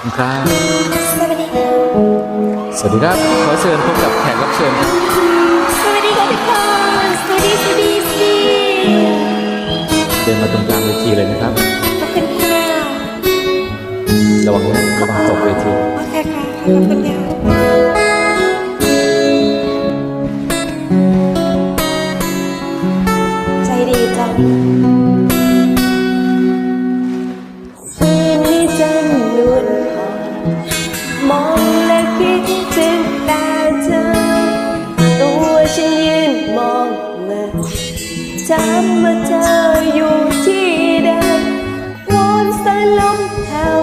คุณครับ สวัสดีค่ะสวัสดีครับ ขอเชิญพบกับแขกรับเชิญครับสวัสดีค่ะทุกคนสวัสดีสวัสดีสวัสดีเดินมาตรงกลางเวทีเลยนะครับ ขอบคุณค่ะระวังนะระวังตกเวที โอเคค่ะขอบคุณค่ะใจดีจัง จำมาเธออยู่ที่ใดวอนสายลมแผ่ว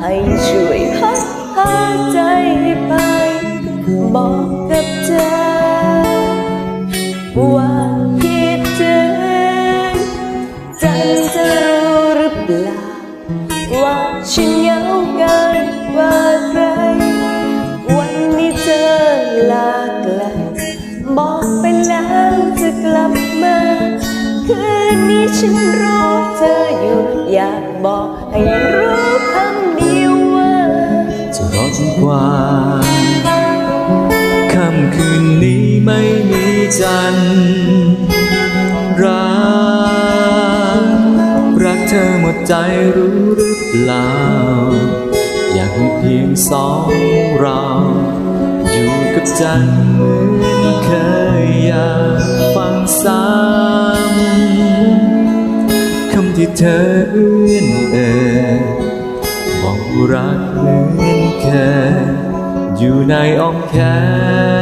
ให้ช่วยพัดพาใจไป บอกกับเธอว่า คืนนี้ฉันรอเธออยู่ อยากบอกให้รู้คำเดียวว่าจะรอจนกว่าค่ำคืนนี้ไม่มีจันทร์รักรักเธอหมดใจรู้หรือเปล่า อยากมีเพียงสองเราอยู่กับจันทร์เหมือนเคยอยากฟังซ้ำ ที่เธอเอื้อนเอ่ยบองรักเหมือนเคยอยู่ในอ้อมแขน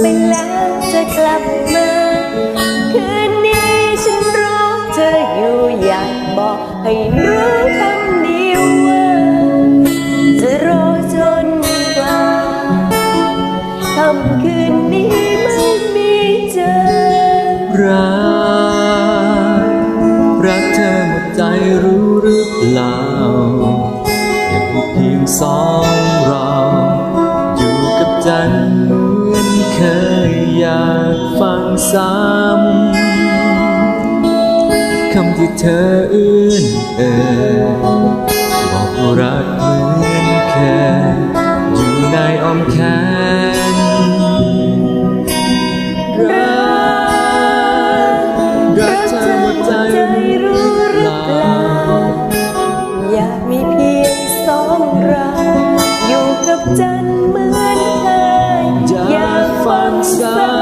ไปแล้วจะกลับมา คืนนี้ฉันรอเธออยู่อยากบอกให้รู้คำเดียวว่าจะรอจนกว่าค่ำคืนนี้ไม่มีเธอรักรักเธอหมดใจรู้หรือเปล่าอยากมีเพียงสอง เคยอยากฟังซ้ำคำที่เธอเอื้อนเอ่ยบอกรักเหมือนเคยอยู่าก